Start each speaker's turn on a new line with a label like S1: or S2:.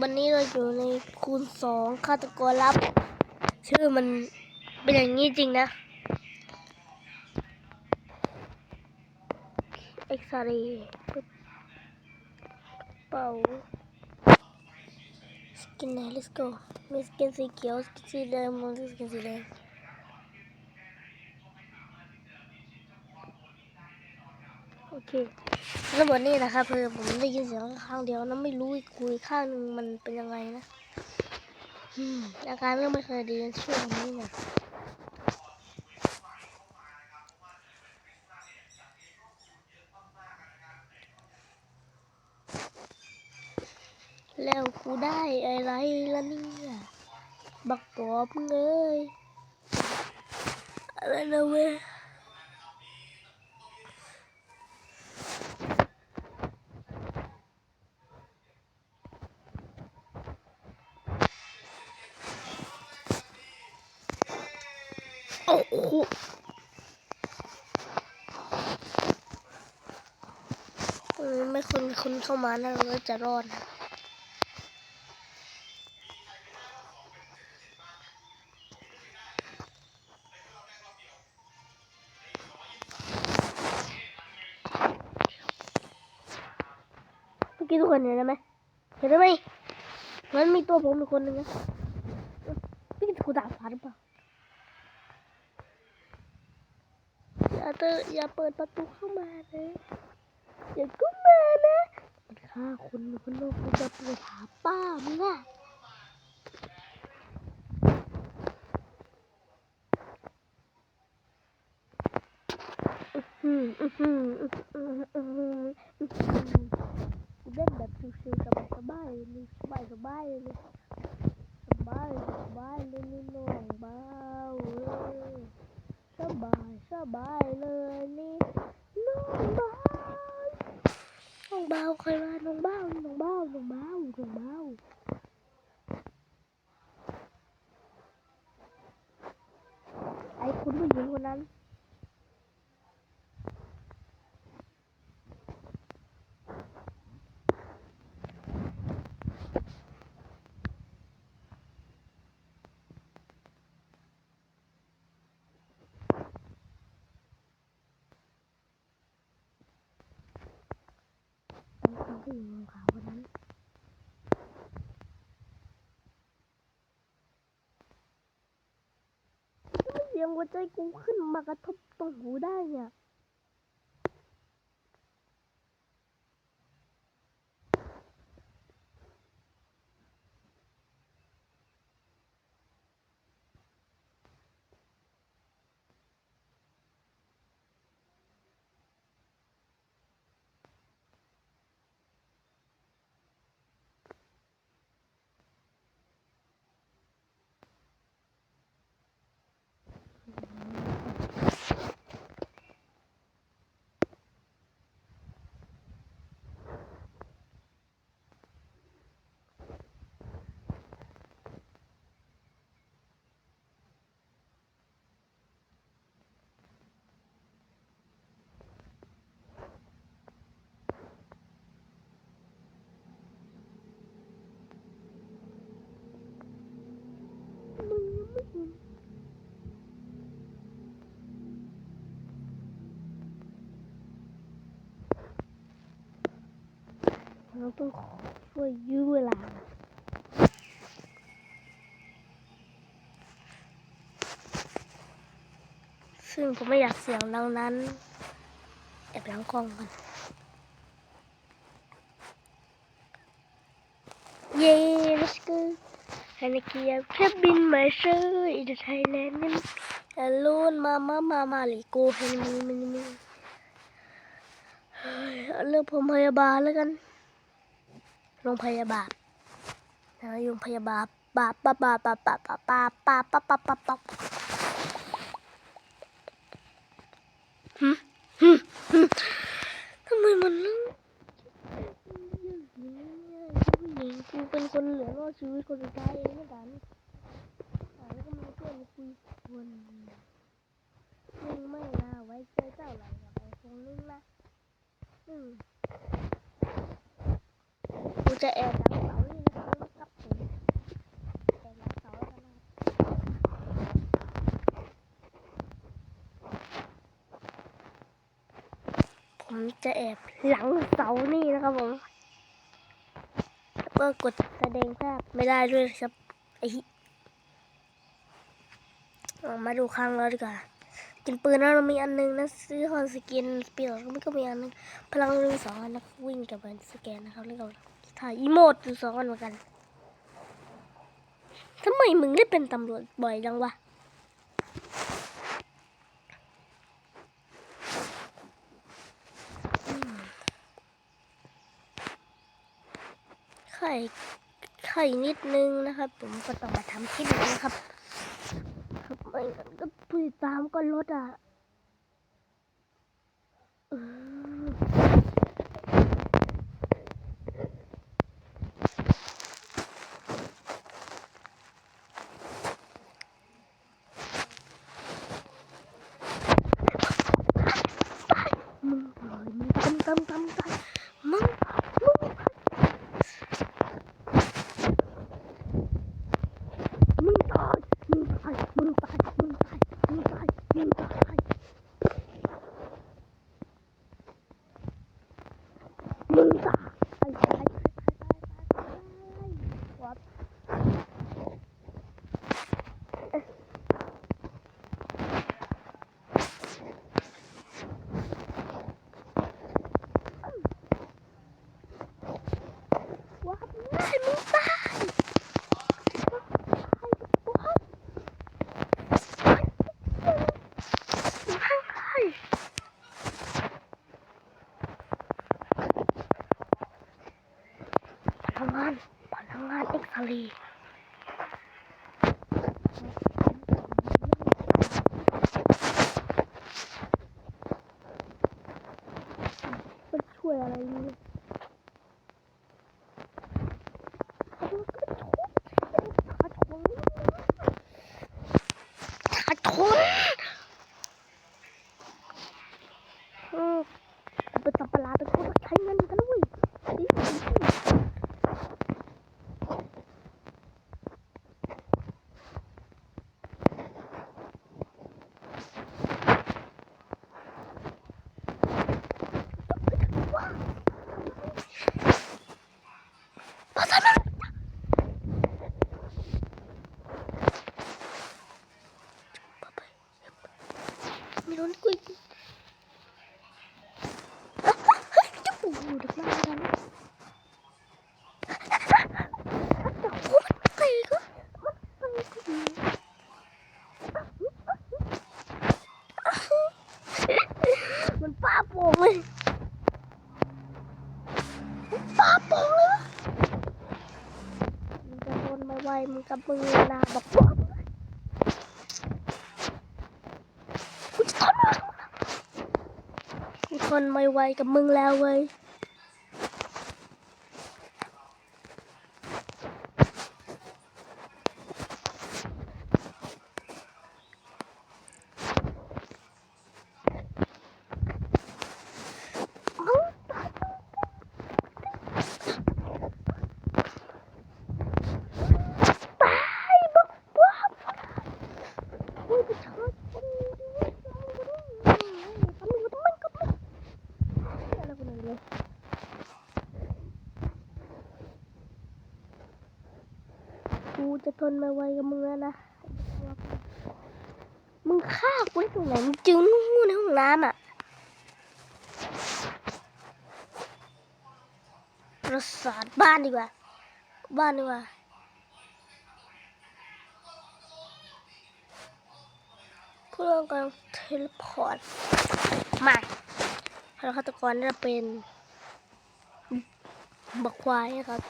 S1: วันนี้เราอยู่ในคูณสองฆาตกรลับ ชื่อมันเป็นอย่างนี้จริงนะเอ็กซเรย์เป่าสกินไหน let's go มีสกินสีเขียวสกินสีแดงมันสกินสีแดงโอเค แล้วบทนี้นะครับคือผมได้ยินเสียงข้างเดียวนะไม่รู้คุยข้างหนึ่งมันเป็นยังไงนะอาการก็ไม่เคยดีช่วงนี้นี่ยแล้วกูได้อะไรละเนี่ยบักกรอบเงยอะไรนะเว้ย โอ้โหเออไม่คนคนเข้ามานะเราจะรอดนะเมื่อกี้ทุกคนเห็นไหมเห็นไหมมันมีตัวผมอีกคนนึงนะพี่ถูกด่าฟ้าหรือเปล่า อย่าเตออย่าเปิดประตูเข้ามาเลยอย่าก็มานะมันฆ่าคนอยู่ข้างนอกมันจะไปหาป้ามึงอะอื้อหืออื้อหืออื้อหืออื้อหืออื้อหือกูเล่นแบบชิวๆสบายๆเลยสบายสบายเลยสบายสบายเลยนี่น้องเบาเลย สบายสบายเลยนี่น้องเบาน้องเบาใครมาน้องเบาน้องเบาน้องเบาน้องเบาไอ้คุณผู้หญิงคนนั้น เป็นคนผู้หญิงขาวคนนั้นเสียงหัวใจกูขึ้นมากระทบตรงหูได้เนี่ย เราต้องขอช่วยยื้อเวลาซึ่งผมไม่อยากเสียงดังนั้นแอบหลังกล้องกันเย้ let's go ฮันนเกียร์แค่บินมาเชอร์อีเดไทยแลนด์นี่ฮัลโหลมามามามาลิโกเฮนมีมีมีเฮ้ยเอาเลือกผมพยาบาลแล้วกันโรงพยาบาลนะโรงพยาบาลปาปาปาปาปาปาปาปาปาปาปาปาทำไมมันเรื่องผู้หญิงกูเป็นคนเหลือรอดชีวิตคนสุดท้ายเองนะกันอ่าแล้วก็มีเพื่อนคุยคนมึงไม่น่าไว้ใจเจ้าไหร่กับไอ้คงนึงนะอืมกูจะแอบหลังเสานี่นะครับ จะแอบหลังเสานี่นะครับผมก็กดแสดงภาพไม่ได้ด้วยครับไอ้มาดูข้างเราดีกว่ากินปืนแล้วเรามีอันหนึงนะซื้อฮอนสกินสปีดมันก็มีอันหนึงพลังหนึ่งสองอันนะวิ่งกับมันสแกนนะครับแล้วก็ถ่ายอีโมดอยู่สองอันเหมือนกันทำไมมึงได้เป็นตำรวจบ่อยจังวะ ไข่ไข่นิดนึงนะครับ ผมก็ต้องมาทำคลิปนี้นะครับครับไม่งั้นก็ผู้ติดตามก็ลดอะเออมึงเลยมึงทำทำทำทำมึงมึง มึงตายมึงตายมึงตายมึงตายมึงตายมึงตายมึงตายตายตายตายตายตายวัดวั ดไม่มึงตายพลังงานพลังงานเอ็กซ์เรย์มันช่วยอะไรนี่ขาชนขาชนอืมเป็นสัมปะหลาดเป็นคนใช้เงินกันเว้ยดิภาษาหน้า ไม่รู้กุยจะปูเด็กมาแล้วแต่โอ้มันไปก็มันไปก็ดีมันป้าโป่งเลยมันป้าโป่งเลยมึงจะทนไม่ไหวมึงกับมือนะบอกว่าจะทนไม่ไหว คนไม่ไหวกับมึงแล้วเว้ยมึงตายตายบอกว่ามึงจะชดมึงด้วยตำรวจมันก็ไม่อะไรกันเลย กูจะ ทนไม่ไวกับมึงแล้วนะมึงฆ่ากูได้ตรงไหนมึงจึงงูในห้องน้ำอะประสาทบ้านดีกว่า บ้านดีกว่าเพื่อนกำลังเทเลพอร์ตมาแล้วฆาตกรน่าจะเป็นบักควายนะครับ